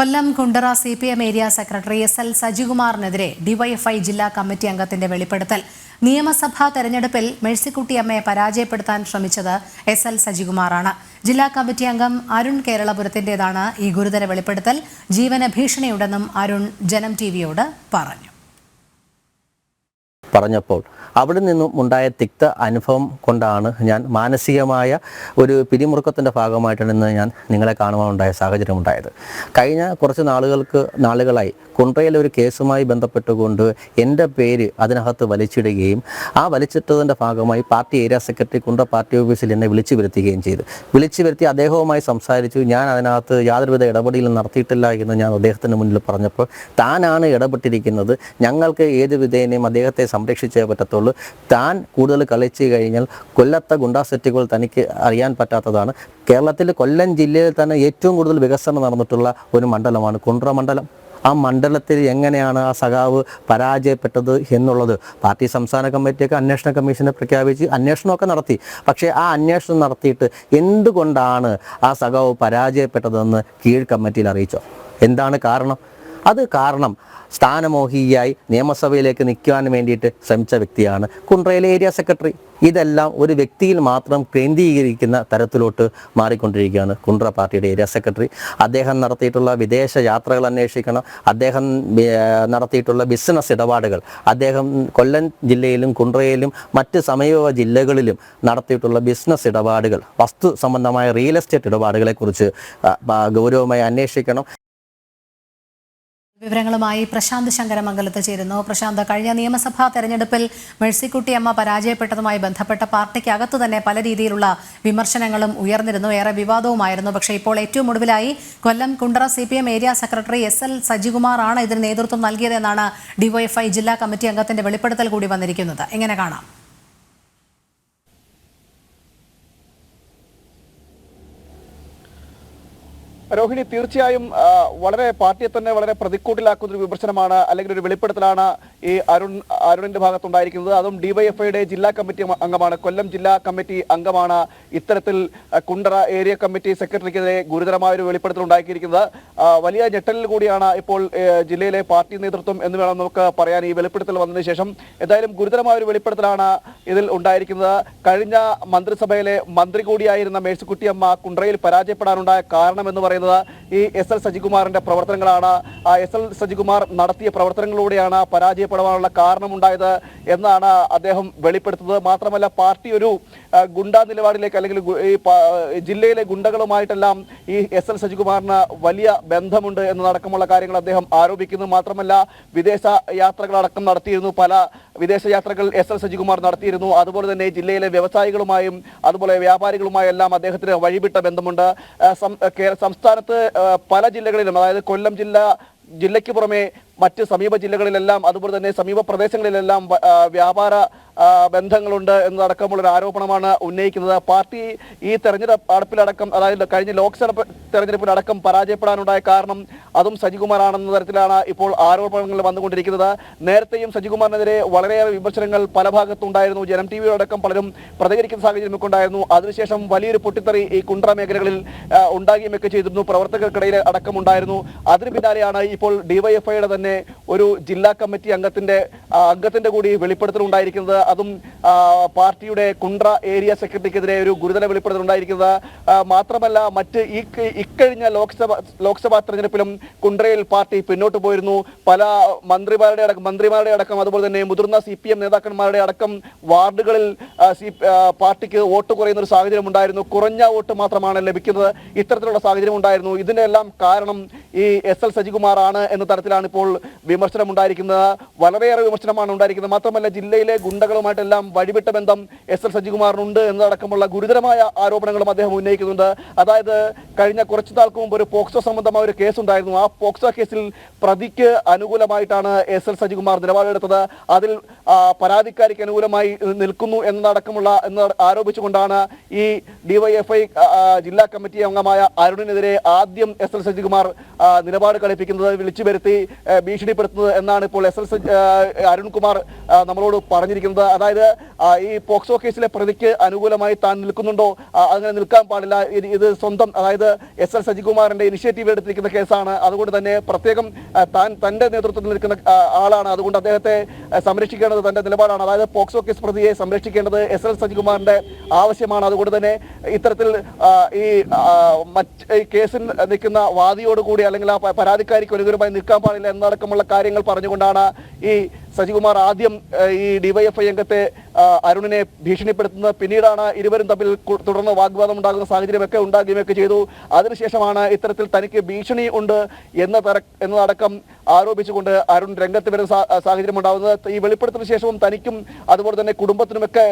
Kollam Kundara C P M area secretary S L സജികുമാറിനെതിരെ DYFI ജില്ലാ committee അംഗത്തിന്റെ വെളിപ്പെടുത്തൽ. നിയമസഭാ തെരഞ്ഞെടുപ്പിൽ മേഴ്സിക്കുട്ടിയമ്മയെ പരാജയപ്പെടുത്താൻ ശ്രമിച്ചത് എസ് എൽ സജികുമാറാണ്. ജില്ലാ കമ്മിറ്റി അംഗം അരുൺ കേരളപുരത്തിന്റേതാണ് ഈ ഗുരുതര വെളിപ്പെടുത്തൽ. ജീവന ഭീഷണിയുണ്ടെന്നും അരുൺ ജനം ടി പറഞ്ഞു. പറഞ്ഞപ്പോൾ അവിടെ നിന്നും ഉണ്ടായ തിക്ത അനുഭവം കൊണ്ടാണ് ഞാൻ മാനസികമായ ഒരു പിരിമുറുക്കത്തിന്റെ ഭാഗമായിട്ടാണ് ഇന്ന് ഞാൻ നിങ്ങളെ കാണുവാനുണ്ടായ സാഹചര്യം ഉണ്ടായത്. കഴിഞ്ഞ കുറച്ച് നാളുകൾക്ക് നാളുകളായി കുണ്ട്രയിലെ ഒരു കേസുമായി ബന്ധപ്പെട്ടുകൊണ്ട് എന്റെ പേര് അതിനകത്ത് വലിച്ചിടുകയും ആ വലിച്ചിട്ടതിന്റെ ഭാഗമായി party area secretary Kundara party ഓഫീസിൽ എന്നെ വിളിച്ചു വരുത്തുകയും ചെയ്തു. വിളിച്ചു വരുത്തി അദ്ദേഹവുമായി സംസാരിച്ചു. ഞാൻ അതിനകത്ത് യാതൊരുവിധ ഇടപെടലും നടത്തിയിട്ടില്ല എന്ന് ഞാൻ അദ്ദേഹത്തിന് മുന്നിൽ പറഞ്ഞപ്പോൾ താനാണ് ഇടപെട്ടിരിക്കുന്നത്. ഞങ്ങൾക്ക് ഏത് വിധേനയും അദ്ദേഹത്തെ സംരക്ഷിച്ചേ പറ്റത്തുള്ളൂ. താൻ കൂടുതൽ കളിച്ചു കഴിഞ്ഞാൽ കൊല്ലത്തെ ഗുണ്ടാ സെറ്റുകൾ തനിക്ക് അറിയാൻ പറ്റാത്തതാണ്. കേരളത്തിൽ കൊല്ലം ജില്ലയിൽ തന്നെ ഏറ്റവും കൂടുതൽ വികസനം നടന്നിട്ടുള്ള ഒരു മണ്ഡലമാണ് കുണ്ട്ര മണ്ഡലം. ആ മണ്ഡലത്തിൽ എങ്ങനെയാണ് ആ സഖാവ് പരാജയപ്പെട്ടത് എന്നുള്ളത് പാർട്ടി സംസ്ഥാന കമ്മിറ്റിയൊക്കെ അന്വേഷണ കമ്മീഷനെ പ്രഖ്യാപിച്ച് അന്വേഷണമൊക്കെ നടത്തി. പക്ഷേ ആ അന്വേഷണം നടത്തിയിട്ട് എന്തുകൊണ്ടാണ് ആ സഖാവ് പരാജയപ്പെട്ടതെന്ന് കീഴ് കമ്മിറ്റിയിൽ അറിയിച്ചോ? എന്താണ് കാരണം? അത് കാരണം സ്ഥാനമോഹിയായി നിയമസഭയിലേക്ക് നിൽക്കുവാൻ വേണ്ടിയിട്ട് ശ്രമിച്ച വ്യക്തിയാണ് കുണ്ട്രയിലെ ഏരിയ സെക്രട്ടറി. ഇതെല്ലാം ഒരു വ്യക്തിയിൽ മാത്രം കേന്ദ്രീകരിക്കുന്ന തരത്തിലോട്ട് മാറിക്കൊണ്ടിരിക്കുകയാണ് കുണ്ട്ര പാർട്ടിയുടെ ഏരിയ സെക്രട്ടറി. അദ്ദേഹം നടത്തിയിട്ടുള്ള വിദേശ യാത്രകൾ അന്വേഷിക്കണം. അദ്ദേഹം നടത്തിയിട്ടുള്ള ബിസിനസ് ഇടപാടുകൾ. അദ്ദേഹം കൊല്ലം ജില്ലയിലും കുണ്ട്രയിലും മറ്റ് സമീപ ജില്ലകളിലും നടത്തിയിട്ടുള്ള ബിസിനസ് ഇടപാടുകൾ വസ്തു സംബന്ധമായ റിയൽ എസ്റ്റേറ്റ് ഇടപാടുകളെക്കുറിച്ച് ഗൗരവമായി അന്വേഷിക്കണം. വിവരങ്ങളുമായി പ്രശാന്ത് ശങ്കരമംഗലത്ത് ചേരുന്നു. പ്രശാന്ത് കഴിഞ്ഞ നിയമസഭാ തെരഞ്ഞെടുപ്പിൽ മേഴ്സിക്കുട്ടിയമ്മ പരാജയപ്പെട്ടതുമായി ബന്ധപ്പെട്ട പാർട്ടിക്കകത്തു തന്നെ പല രീതിയിലുള്ള വിമർശനങ്ങളും ഉയർന്നിരുന്നു. ഏറെ വിവാദവുമായിരുന്നു. പക്ഷേ ഇപ്പോൾ ഏറ്റവും ഒടുവിലായി Kollam Kundara C P M area secretary S L Sajikumar ആണ് ഇതിന് നേതൃത്വം നൽകിയതെന്നാണ് ഡിവൈഎഫ്ഐ ജില്ലാ കമ്മിറ്റി അംഗത്തിന്റെ വെളിപ്പെടുത്തൽ കൂടി വന്നിരിക്കുന്നത്. എങ്ങനെ കാണാം? രോഹിണി തീർച്ചയായും വളരെ പാർട്ടിയെ തന്നെ വളരെ പ്രതിക്കൂട്ടിലാക്കുന്ന ഒരു വിമർശനമാണ് അല്ലെങ്കിൽ ഒരു വെളിപ്പെടുത്തലാണ് ഈ അരുൺ അരുണിന്റെ ഭാഗത്തുണ്ടായിരിക്കുന്നത്. അതും ഡിവൈഎഫ്ഐയുടെ ജില്ലാ കമ്മിറ്റി അംഗമാണ് കൊല്ലം ജില്ലാ കമ്മിറ്റി അംഗമാണ് ഇത്തരത്തിൽ കുണ്ടറ ഏരിയ കമ്മിറ്റി സെക്രട്ടറിക്കെതിരെ ഗുരുതരമായ ഒരു വെളിപ്പെടുത്തൽ ഉണ്ടാക്കിയിരിക്കുന്നത്. വലിയ ഞെട്ടലിൽ കൂടിയാണ് ഇപ്പോൾ ജില്ലയിലെ പാർട്ടി നേതൃത്വം എന്ന് വേണം നമുക്ക് പറയാൻ ഈ വെളിപ്പെടുത്തൽ വന്നതിന് ശേഷം. എന്തായാലും ഗുരുതരമായ ഒരു വെളിപ്പെടുത്തലാണ് ഇതിൽ ഉണ്ടായിരിക്കുന്നത്. കഴിഞ്ഞ മന്ത്രിസഭയിലെ മന്ത്രി കൂടിയായിരുന്ന മേഴ്സിക്കുട്ടിയമ്മ കുണ്ടറയിൽ പരാജയപ്പെടാനുണ്ടായ കാരണം എന്ന് പറയുന്നത് ഈ എസ് എൽ സജികുമാറിന്റെ പ്രവർത്തനങ്ങളാണ്. എസ് എൽ സജികുമാർ നടത്തിയ പ്രവർത്തനങ്ങളിലൂടെയാണ് പരാജയപ്പെടാനുള്ള കാരണമുണ്ടായത് എന്നാണ് അദ്ദേഹം വെളിപ്പെടുത്തുന്നത്. മാത്രമല്ല പാർട്ടി ഒരു ഗുണ്ടാ നിലപാടിലേക്ക് അല്ലെങ്കിൽ ഈ ജില്ലയിലെ ഗുണ്ടകളുമായിട്ടെല്ലാം ഈ എസ് എൽ സജികുമാറിന് വലിയ ബന്ധമുണ്ട് എന്ന് എന്നതടക്കമുള്ള കാര്യങ്ങൾ അദ്ദേഹം ആരോപിക്കുന്നു. മാത്രമല്ല വിദേശ യാത്രകളടക്കം നടത്തിയിരുന്നു പല വിദേശ യാത്രകൾ എസ് എൽ സജികുമാർ നടത്തിയിരുന്നു. അതുപോലെ തന്നെ ജില്ലയിലെ വ്യവസായികളുമായും അതുപോലെ വ്യാപാരികളുമായും എല്ലാം അദ്ദേഹത്തിന് വഴിവിട്ട ബന്ധമുണ്ട്. സംസ്ഥാനത്ത് പല ജില്ലകളിലും അതായത് കൊല്ലം ജില്ല ജില്ലയ്ക്ക് പുറമെ മറ്റ് സമീപ ജില്ലകളിലെല്ലാം അതുപോലെ തന്നെ സമീപ പ്രദേശങ്ങളിലെല്ലാം വ്യാപാര ബന്ധങ്ങളുണ്ട് എന്നതടക്കമുള്ള ഒരു ആരോപണമാണ് ഉന്നയിക്കുന്നത്. പാർട്ടി ഈ തെരഞ്ഞെടുപ്പിലടക്കം അതായത് കഴിഞ്ഞ ലോക്സഭ തെരഞ്ഞെടുപ്പിലടക്കം പരാജയപ്പെടാനുണ്ടായ കാരണം അതും സജികുമാറാണെന്ന തരത്തിലാണ് ഇപ്പോൾ ആരോപണങ്ങൾ വന്നുകൊണ്ടിരിക്കുന്നത്. നേരത്തെയും സജികുമാറിനെതിരെ വളരെയേറെ വിമർശനങ്ങൾ പല ഭാഗത്തുണ്ടായിരുന്നു. ജനം ടി വിയോടക്കം പലരും പ്രതികരിക്കുന്ന സാഹചര്യമൊക്കെ ഉണ്ടായിരുന്നു അതിനുശേഷം വലിയൊരു പൊട്ടിത്തെറി ഈ കുണ്ട്ര മേഖലകളിൽ ഉണ്ടാകുകയും ഒക്കെ ചെയ്തിരുന്നു. പ്രവർത്തകർക്കിടയിൽ അടക്കമുണ്ടായിരുന്നു. അതിന് പിന്നാലെയാണ് ഇപ്പോൾ ഡിവൈഎഫ്ഐയുടെ തന്നെ ഒരു ജില്ലാ കമ്മിറ്റി അംഗത്തിന്റെ അംഗത്തിന്റെ കൂടി വെളിപ്പെടുത്തൽ ഉണ്ടായിരിക്കുന്നത്. അതും പാർട്ടിയുടെ കുണ്ട്ര ഏരിയ സെക്രട്ടറിക്കെതിരെ ഒരു ഗുരുതര വെളിപ്പെടുത്തൽ ഉണ്ടായിരിക്കുന്നത്. മാത്രമല്ല മറ്റ് ഈ ഇക്കഴിഞ്ഞ ലോക്സഭ ലോക്സഭാ തെരഞ്ഞെടുപ്പിലും കുണ്ട്രയിൽ പാർട്ടി പിന്നോട്ട് പോയിരുന്നു. പല മന്ത്രിമാരുടെ അടക്കം മന്ത്രിമാരുടെ അടക്കം അതുപോലെ തന്നെ മുതിർന്ന സി പി എം നേതാക്കന്മാരുടെ അടക്കം വാർഡുകളിൽ പാർട്ടിക്ക് വോട്ട് കുറയുന്ന ഒരു സാഹചര്യം ഉണ്ടായിരുന്നു. കുറഞ്ഞ വോട്ട് മാത്രമാണ് ലഭിക്കുന്നത്. ഇത്തരത്തിലുള്ള സാഹചര്യം ഉണ്ടായിരുന്നു. ഇതിനെല്ലാം കാരണം ഈ എസ് എൽ സജികുമാർ ആണ് എന്ന തരത്തിലാണ് ഇപ്പോൾ വിമർശനം ഉണ്ടായിരിക്കുന്നത് വളരെയേറെ വിമർശനമാണ് ഉണ്ടായിരിക്കുന്നത്. മാത്രമല്ല ജില്ലയിലെ ഗുണ്ടകളുമായിട്ടെല്ലാം വഴിവിട്ട ബന്ധം എസ് എൽ സജികുമാറിനുണ്ട് എന്നതടക്കമുള്ള ഗുരുതരമായ ആരോപണങ്ങളും അദ്ദേഹം ഉന്നയിക്കുന്നുണ്ട്. അതായത് കഴിഞ്ഞ കുറച്ചു നാൾക്ക് മുമ്പ് ഒരു പോക്സോ സംബന്ധമായ ഒരു കേസ് ഉണ്ടായിരുന്നു ആ പോക്സോ കേസിൽ പ്രതിക്ക് അനുകൂലമായിട്ടാണ് എസ് എൽ സജികുമാർ നിലപാടെടുത്തത്. അതിൽ പരാതിക്കാരിക്ക് അനുകൂലമായി നിൽക്കുന്നു എന്നതടക്കമുള്ള എന്ന് ആരോപിച്ചുകൊണ്ടാണ് ഈ ഡിവൈഎഫ്ഐ ജില്ലാ കമ്മിറ്റി അംഗമായ അരുണിനെതിരെ ആദ്യം എസ് എൽ സജികുമാർ നിലപാട് കളിപ്പിക്കുന്നത് വിളിച്ചു വരുത്തി ഭീഷണിപ്പെടുത്തുന്നത് എന്നാണ് ഇപ്പോൾ എസ് എൽ സി അരുൺകുമാർ നമ്മളോട് പറഞ്ഞിരിക്കുന്നത്. അതായത് ഈ പോക്സോ കേസിലെ പ്രതിക്ക് അനുകൂലമായി താൻ നിൽക്കുന്നുണ്ടോ? അങ്ങനെ നിൽക്കാൻ പാടില്ല. ഇത് സ്വന്തം അതായത് എസ് എൽ സജികുമാറിന്റെ ഇനിഷ്യേറ്റീവ് എടുത്തിരിക്കുന്ന കേസാണ്. അതുകൊണ്ട് തന്നെ പ്രത്യേകം താൻ തന്റെ നേതൃത്വത്തിൽ നിൽക്കുന്ന ആളാണ്. അതുകൊണ്ട് അദ്ദേഹത്തെ സംരക്ഷിക്കേണ്ടത് തന്റെ നിലപാടാണ്. അതായത് പോക്സോ കേസ് പ്രതിയെ സംരക്ഷിക്കേണ്ടത് എസ് എൽ സജികുമാറിന്റെ ആവശ്യമാണ്. അതുകൊണ്ട് തന്നെ ഇത്തരത്തിൽ ഈ മറ്റ് കേസിൽ നിൽക്കുന്ന വാദിയോടുകൂടി അല്ലെങ്കിൽ ആ പരാതിക്കാരിക്ക് അനുകൂലമായി നിൽക്കാൻ പാടില്ല എന്നടക്കമുള്ള കാര്യങ്ങൾ പറഞ്ഞുകൊണ്ടാണ് ഈ സജികുമാർ ആദ്യം ഈ ഡിവൈഎഫ്ഐ അംഗത്തെ ആ, അരുണിനെ ഭീഷണിപ്പെടുത്തുന്നത് പിന്നീടാണ് ഇരുവരും തമ്മിൽ തുടർന്ന് വാഗ്വാദം ഉണ്ടാകുന്ന സാഹചര്യമൊക്കെ ഉണ്ടാകുകയൊക്കെ ചെയ്തു. അതിനുശേഷമാണ് ഇത്തരത്തിൽ തനിക്ക് ഭീഷണി ഉണ്ട് എന്ന തര എന്നതടക്കം ആരോപിച്ചുകൊണ്ട് അരുൺ രംഗത്ത് വരുന്ന സാഹചര്യം ഉണ്ടാകുന്നത്. ഈ വെളിപ്പെടുത്തിന് ശേഷവും തനിക്കും അതുപോലെ തന്നെ കുടുംബത്തിനുമൊക്കെ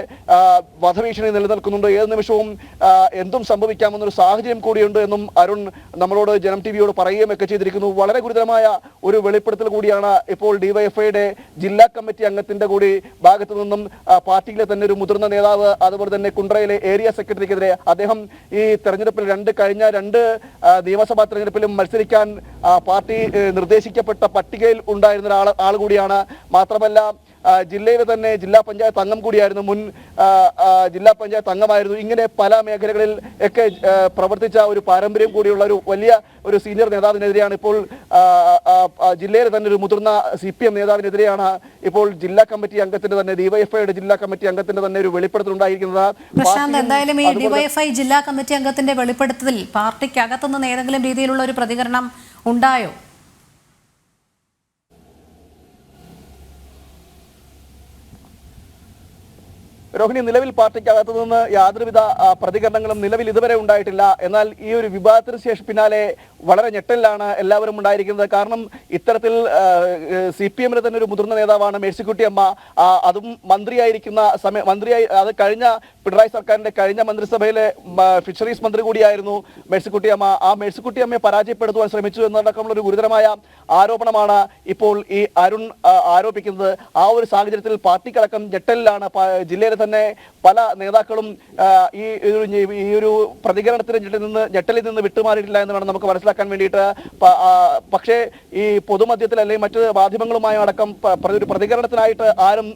വധഭീഷണി നിലനിൽക്കുന്നുണ്ട്. ഏത് നിമിഷവും എന്തും സംഭവിക്കാമെന്നൊരു സാഹചര്യം കൂടിയുണ്ട് എന്നും അരുൺ നമ്മളോട് ജനം ടി വിയോട് പറയുകയും ഒക്കെ ചെയ്തിരിക്കുന്നു. വളരെ ഗുരുതരമായ ഒരു വെളിപ്പെടുത്തൽ കൂടിയാണ് ഇപ്പോൾ ഡിവൈഎഫ്ഐയുടെ ജില്ലാ കമ്മിറ്റി അംഗത്തിന്റെ കൂടി ഭാഗത്തു നിന്നും പാർട്ടിയിലെ തന്നെ ഒരു മുതിർന്ന നേതാവ് അതുപോലെ തന്നെ കുണ്ട്രയിലെ ഏരിയ സെക്രട്ടറിക്കെതിരെ അദ്ദേഹം ഈ തെരഞ്ഞെടുപ്പിൽ രണ്ട് കഴിഞ്ഞ രണ്ട് നിയമസഭാ തെരഞ്ഞെടുപ്പിലും മത്സരിക്കാൻ പാർട്ടി നിർദ്ദേശിക്കപ്പെട്ട പട്ടികയിൽ ഉണ്ടായിരുന്ന ഒരാൾ ആൾ കൂടിയാണ്. മാത്രമല്ല ജില്ലയിലെ തന്നെ ജില്ലാ പഞ്ചായത്ത് അംഗം കൂടിയായിരുന്നു മുൻ ജില്ലാ പഞ്ചായത്ത് അംഗമായിരുന്നു. ഇങ്ങനെ പല മേഖലകളിൽ ഒക്കെ പ്രവർത്തിച്ച ഒരു പാരമ്പര്യം കൂടിയുള്ള ഒരു വലിയ ഒരു സീനിയർ നേതാവിനെതിരെയാണ് ഇപ്പോൾ ജില്ലയിലെ തന്നെ ഒരു മുതിർന്ന സി പി എം നേതാവിനെതിരെയാണ് ഇപ്പോൾ ജില്ലാ കമ്മിറ്റി അംഗത്തിന്റെ തന്നെ ഡിവൈഎഫ്ഐയുടെ ജില്ലാ കമ്മിറ്റി അംഗത്തിന്റെ തന്നെ ഒരു വെളിപ്പെടുത്തൽ ഉണ്ടായിരിക്കുന്നത്. പ്രശാന്ത് എന്തായാലും ഈ ഡിവൈഎഫ്ഐ ജില്ലാ കമ്മിറ്റി അംഗത്തിന്റെ വെളിപ്പെടുത്തലിൽ പാർട്ടിക്ക് അകത്തുനിന്ന് ഏതെങ്കിലും രീതിയിലുള്ള ഒരു പ്രതികരണം ഉണ്ടായോ? രോഹിണി നിലവിൽ പാർട്ടിക്കകത്തു നിന്ന് യാതൊരുവിധ പ്രതികരണങ്ങളും നിലവിൽ ഇതുവരെ ഉണ്ടായിട്ടില്ല. എന്നാൽ ഈ ഒരു വിവാദത്തിന് ശേഷം പിന്നാലെ വളരെ ഞെട്ടലിലാണ് എല്ലാവരും ഉണ്ടായിരിക്കുന്നത്. കാരണം ഇത്തരത്തിൽ സി പി എമ്മിലെ തന്നെ ഒരു മുതിർന്ന നേതാവാണ് മേഴ്സിക്കുട്ടി അമ്മ അതും മന്ത്രിയായിരിക്കുന്ന സമയം മന്ത്രിയായി അത് കഴിഞ്ഞ പിണറായി സർക്കാരിന്റെ കഴിഞ്ഞ മന്ത്രിസഭയിലെ ഫിഷറീസ് മന്ത്രി കൂടിയായിരുന്നു മേഴ്സിക്കുട്ടി അമ്മ ആ മേഴ്സിക്കുട്ടി അമ്മയെ പരാജയപ്പെടുത്തുവാൻ ശ്രമിച്ചു എന്നടക്കമുള്ള ഒരു ഗുരുതരമായ ആരോപണമാണ് ഇപ്പോൾ ഈ അരുൺ ആരോപിക്കുന്നത്. ആ ഒരു സാഹചര്യത്തിൽ പാർട്ടിക്കടക്കം ഞെട്ടലിലാണ് ജില്ലയിലെ തന്നെ പല നേതാക്കളും ഈ ഒരു ഈ ഒരു പ്രതികരണത്തിന് ഞെട്ടിൽ നിന്ന് ഞെട്ടലിൽ നിന്ന് വിട്ടുമാറിയിട്ടില്ല എന്ന് വേണം നമുക്ക് മനസ്സിലാക്കാൻ വേണ്ടിയിട്ട് പക്ഷേ ഈ പൊതുമധ്യത്തിൽ അല്ലെങ്കിൽ മറ്റ് മാധ്യമങ്ങളുമായി അടക്കം ഒരു പ്രതികരണത്തിനായിട്ട് ആരും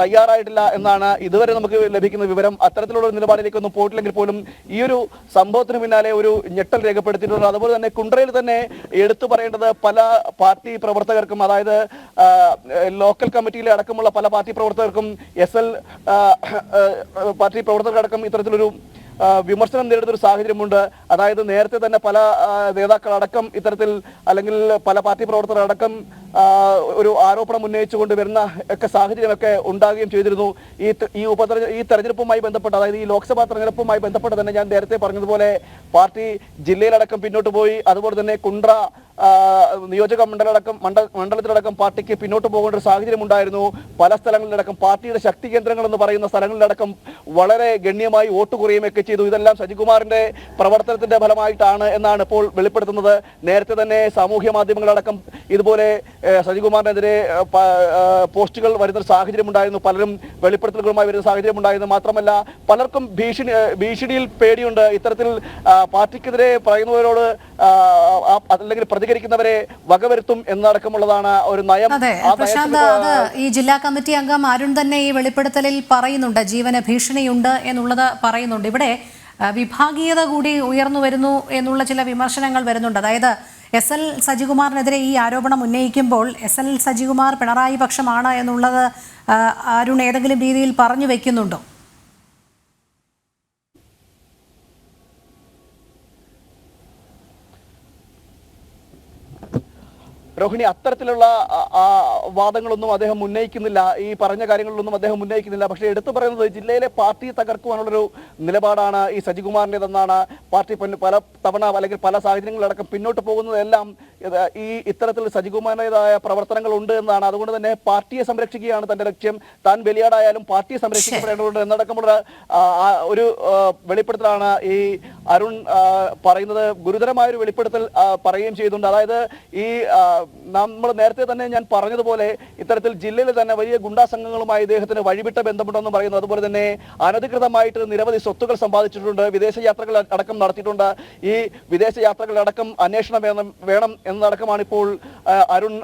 തയ്യാറായിട്ടില്ല എന്നാണ് ഇതുവരെ നമുക്ക് ലഭിക്കുന്ന വിവരം. അത്തരത്തിലുള്ള ഒരു നിലപാടിലേക്കൊന്നും പോയിട്ടില്ലെങ്കിൽ പോലും ഈ ഒരു സംഭവത്തിന് പിന്നാലെ ഒരു ഞെട്ടൽ രേഖപ്പെടുത്തിയിട്ടുണ്ട്. അതുപോലെ തന്നെ കുണ്ട്രയിൽ തന്നെ എടുത്തു പറയേണ്ടത് പല പാർട്ടി പ്രവർത്തകർക്കും അതായത് ലോക്കൽ കമ്മിറ്റിയിലെ അടക്കമുള്ള പല പാർട്ടി പ്രവർത്തകർക്കും എസ് എൽ പാർട്ടി പ്രവർത്തകരടക്കം ഇത്തരത്തിലൊരു വിമർശനം നേരിടുന്ന ഒരു സാഹചര്യമുണ്ട്. അതായത് നേരത്തെ തന്നെ പല നേതാക്കളടക്കം ഇത്തരത്തിൽ അല്ലെങ്കിൽ പല പാർട്ടി പ്രവർത്തകരടക്കം ഒരു ആരോപണം ഉന്നയിച്ചുകൊണ്ട് വരുന്ന ഒക്കെ സാഹചര്യമൊക്കെ ഉണ്ടാകുകയും ചെയ്തിരുന്നു. ഈ ഈ ഉപതെരഞ്ഞ ഈ തെരഞ്ഞെടുപ്പുമായി ബന്ധപ്പെട്ട് അതായത് ഈ ലോക്സഭാ തെരഞ്ഞെടുപ്പുമായി ബന്ധപ്പെട്ട് തന്നെ ഞാൻ നേരത്തെ പറഞ്ഞതുപോലെ പാർട്ടി ജില്ലയിലടക്കം പിന്നോട്ട് പോയി. അതുപോലെ തന്നെ കുണ്ട്ര നിയോജക മണ്ഡലടക്കം മണ്ഡല മണ്ഡലത്തിലടക്കം പാർട്ടിക്ക് പിന്നോട്ട് പോകേണ്ട ഒരു സാഹചര്യം ഉണ്ടായിരുന്നു. പല സ്ഥലങ്ങളിലടക്കം പാർട്ടിയുടെ ശക്തി കേന്ദ്രങ്ങൾ എന്ന് പറയുന്ന സ്ഥലങ്ങളിലടക്കം വളരെ ഗണ്യമായി വോട്ട് കുറയുകയൊക്കെ ചെയ്തു. ഇതെല്ലാം സജികുമാറിന്റെ പ്രവർത്തനത്തിന്റെ ഫലമായിട്ടാണ് എന്നാണ് ഇപ്പോൾ വെളിപ്പെടുത്തുന്നത്. നേരത്തെ തന്നെ സാമൂഹ്യ മാധ്യമങ്ങളടക്കം ഇതുപോലെ സജികുമാറിനെതിരെ പോസ്റ്റുകൾ വരുന്ന ഒരു സാഹചര്യം ഉണ്ടായിരുന്നു പലരും വെളിപ്പെടുത്തലുകളുമായി വരുന്ന സാഹചര്യം ഉണ്ടായിരുന്നു മാത്രമല്ല പലർക്കും ഭീഷണി ഭീഷണിയിൽ പേടിയുണ്ട്. ഇത്തരത്തിൽ പാർട്ടിക്കെതിരെ പറയുന്നവരോട് അല്ലെങ്കിൽ പ്രതികരിക്കുന്നവരെ വകവരുത്തും എന്നടക്കമുള്ളതാണ് ഒരു നയം. പ്രശാന്ത് അത് ഈ ജില്ലാ കമ്മിറ്റി അംഗം അരുൺ തന്നെ ഈ വെളിപ്പെടുത്തലിൽ പറയുന്നുണ്ട്. ജീവന ഭീഷണിയുണ്ട് എന്നുള്ളത് പറയുന്നുണ്ട്. ഇവിടെ വിഭാഗീയത കൂടി ഉയർന്നു വരുന്നു എന്നുള്ള ചില വിമർശനങ്ങൾ വരുന്നുണ്ട്. അതായത് എസ് എൽ സജികുമാറിനെതിരെ ഈ ആരോപണം ഉന്നയിക്കുമ്പോൾ എസ് എൽ സജികുമാർ പിണറായി പക്ഷമാണ് എന്നുള്ളത് അരുൺ ഏതെങ്കിലും രീതിയിൽ പറഞ്ഞു വെക്കുന്നുണ്ടോ? രോഹിണി അത്തരത്തിലുള്ള വാദങ്ങളൊന്നും അദ്ദേഹം ഉന്നയിക്കുന്നില്ല. ഈ പറഞ്ഞ കാര്യങ്ങളിലൊന്നും അദ്ദേഹം ഉന്നയിക്കുന്നില്ല. പക്ഷേ എടുത്തു പറയുന്നത് ജില്ലയിലെ പാർട്ടിയെ തകർക്കുവാനുള്ളൊരു നിലപാടാണ് ഈ സജികുമാറിന്റെതെന്നാണ് പാർട്ടി പല- തവണ അല്ലെങ്കിൽ പല സാഹചര്യങ്ങളിലടക്കം പിന്നോട്ട് പോകുന്നതെല്ലാം ഈ ഇത്തരത്തിൽ സജികുമാറിന്റെതായ പ്രവർത്തനങ്ങൾ ഉണ്ട് എന്നാണ്. അതുകൊണ്ട് തന്നെ പാർട്ടിയെ സംരക്ഷിക്കുകയാണ് തന്റെ ലക്ഷ്യം. താൻ ബലിയാടായാലും പാർട്ടിയെ സംരക്ഷിക്കപ്പെടേണ്ടതുണ്ട് എന്നടക്കമുള്ള ഒരു വെളിപ്പെടുത്തലാണ് ഈ അരുൺ പറയുന്നത്. ഗുരുതരമായ ഒരു വെളിപ്പെടുത്തൽ പറയുകയും ചെയ്തിട്ടുണ്ട്. അതായത് ഈ നമ്മൾ നേരത്തെ തന്നെ ഞാൻ പറഞ്ഞതുപോലെ ഇത്തരത്തിൽ ജില്ലയിൽ തന്നെ വലിയ ഗുണ്ടാ സംഘങ്ങളുമായി ഇദ്ദേഹത്തിന് വഴിവിട്ട ബന്ധമുണ്ടെന്ന് പറയുന്നു. അതുപോലെ തന്നെ അനധികൃതമായിട്ട് നിരവധി സ്വത്തുക്കൾ സമ്പാദിച്ചിട്ടുണ്ട്. വിദേശ യാത്രകൾ അടക്കം നടത്തിയിട്ടുണ്ട്. ഈ വിദേശ യാത്രകളടക്കം അന്വേഷണം വേണം വേണം എന്നതടക്കമാണ് ഇപ്പോൾ അരുൺ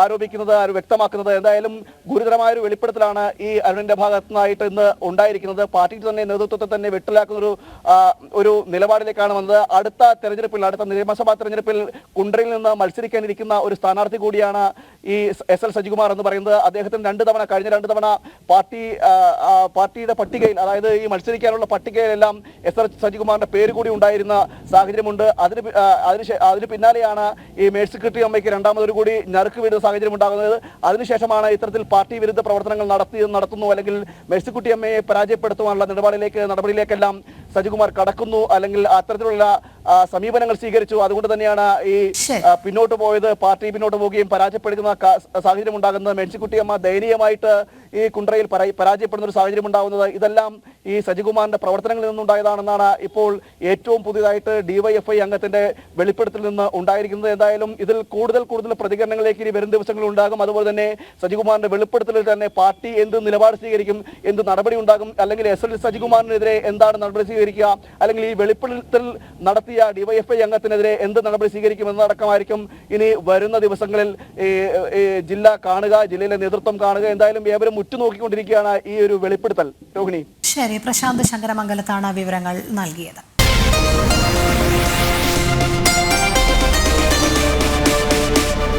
ആരോപിക്കുന്നത് വ്യക്തമാക്കുന്നത്. എന്തായാലും ഗുരുതരമായ ഒരു വെളിപ്പെടുത്തലാണ് ഈ അരുണിന്റെ ഭാഗത്തു നിന്നായിട്ട് ഇന്ന് ഉണ്ടായിരിക്കുന്നത്. പാർട്ടിക്ക് തന്നെ നേതൃത്വത്തെ തന്നെ വെട്ടിലാക്കുന്ന ഒരു ഒരു നിലപാടിലേക്കാണ് വന്നത്. അടുത്ത തെരഞ്ഞെടുപ്പിൽ അടുത്ത നിയമസഭാ തെരഞ്ഞെടുപ്പിൽ കുണ്ടറിൽ നിന്ന് മത്സരിക്കാനിരിക്കുന്ന ഒരു സ്ഥാനാർത്ഥി കൂടിയാണ് ഈ എസ് എൽ സജികുമാർ എന്ന് പറയുന്നത്. അദ്ദേഹത്തിന് രണ്ട് തവണ കഴിഞ്ഞ രണ്ട് തവണ പാർട്ടി പാർട്ടിയുടെ പട്ടികയിൽ അതായത് ഈ മത്സരിക്കാനുള്ള പട്ടികയിലെല്ലാം എസ് എൽ സജികുമാറിന്റെ പേര് കൂടി ഉണ്ടായിരുന്ന സാഹചര്യമുണ്ട്. അതിന് അതിന് അതിന് പിന്നാലെയാണ് ഈ മേഴ്സിക്കുട്ടി അമ്മയ്ക്ക് രണ്ടാമതൊരു കൂടി ഞറുക്ക് വീടുന്ന സാഹചര്യം ഉണ്ടാകുന്നത്. അതിനുശേഷമാണ് ഇത്തരത്തിൽ പാർട്ടി വിരുദ്ധ പ്രവർത്തനങ്ങൾ നടത്തി നടത്തുന്നു അല്ലെങ്കിൽ മേഴ്സിക്കുട്ടി അമ്മയെ പരാജയപ്പെടുത്തുവാനുള്ള നിലപാടിലേക്ക് നടപടിയിലേക്കെല്ലാം സജികുമാർ കടക്കുന്നു അല്ലെങ്കിൽ അത്തരത്തിലുള്ള സമീപനങ്ങൾ സ്വീകരിച്ചു. അതുകൊണ്ട് തന്നെയാണ് ഈ പിന്നോട്ട് പോയത്. പാർട്ടി പിന്നോട്ട് പോവുകയും പരാജയപ്പെടുന്ന സാഹചര്യം ഉണ്ടാകുന്നത് മേഴ്സിക്കുട്ടിയമ്മ ദയനീയമായിട്ട് ഈ കുണ്ട്രയിൽ പരാ- പരാജയപ്പെടുന്ന ഒരു സാഹചര്യം ഉണ്ടാകുന്നത് ഇതെല്ലാം ഈ സജികുമാറിന്റെ പ്രവർത്തനങ്ങളിൽ നിന്നുണ്ടായതാണെന്നാണ് ഇപ്പോൾ ഏറ്റവും പുതിയതായിട്ട് ഡിവൈഎഫ്ഐ അംഗത്തിന്റെ വെളിപ്പെടുത്തൽ നിന്ന് ഉണ്ടായിരിക്കുന്നത്. എന്തായാലും ഇതിൽ കൂടുതൽ കൂടുതൽ പ്രതികരണങ്ങളിലേക്ക് ഇനി വരും ദിവസങ്ങളിൽ ഉണ്ടാകും. അതുപോലെ തന്നെ സജികുമാറിന്റെ വെളിപ്പെടുത്തലിൽ തന്നെ പാർട്ടി എന്ത് നിലപാട് സ്വീകരിക്കും എന്ത് നടപടി ഉണ്ടാകും അല്ലെങ്കിൽ എസ് എൽ സജികുമാറിനെതിരെ എന്താണ് നടപടി സ്വീകരിക്കുക അല്ലെങ്കിൽ ഈ വെളിപ്പെടുത്തൽ നടത്തിയ ഡിവൈഎഫ്ഐ അംഗത്തിനെതിരെ എന്ത് നടപടി സ്വീകരിക്കും എന്നതടക്കമായിരിക്കും ഇനി വരുന്ന ദിവസങ്ങളിൽ ജില്ല കാണുക ജില്ലയിലെ നേതൃത്വം കാണുക. എന്തായാലും ഏവരും ഉറ്റുനോക്കിക്കൊണ്ടിരിക്കുകയാണ് ഈ ഒരു വെളിപ്പെടുത്തൽ. രോഹിണി. ശരി പ്രശാന്ത് ശങ്കരമംഗലത്താണ് വിവരങ്ങൾ നൽകിയത്.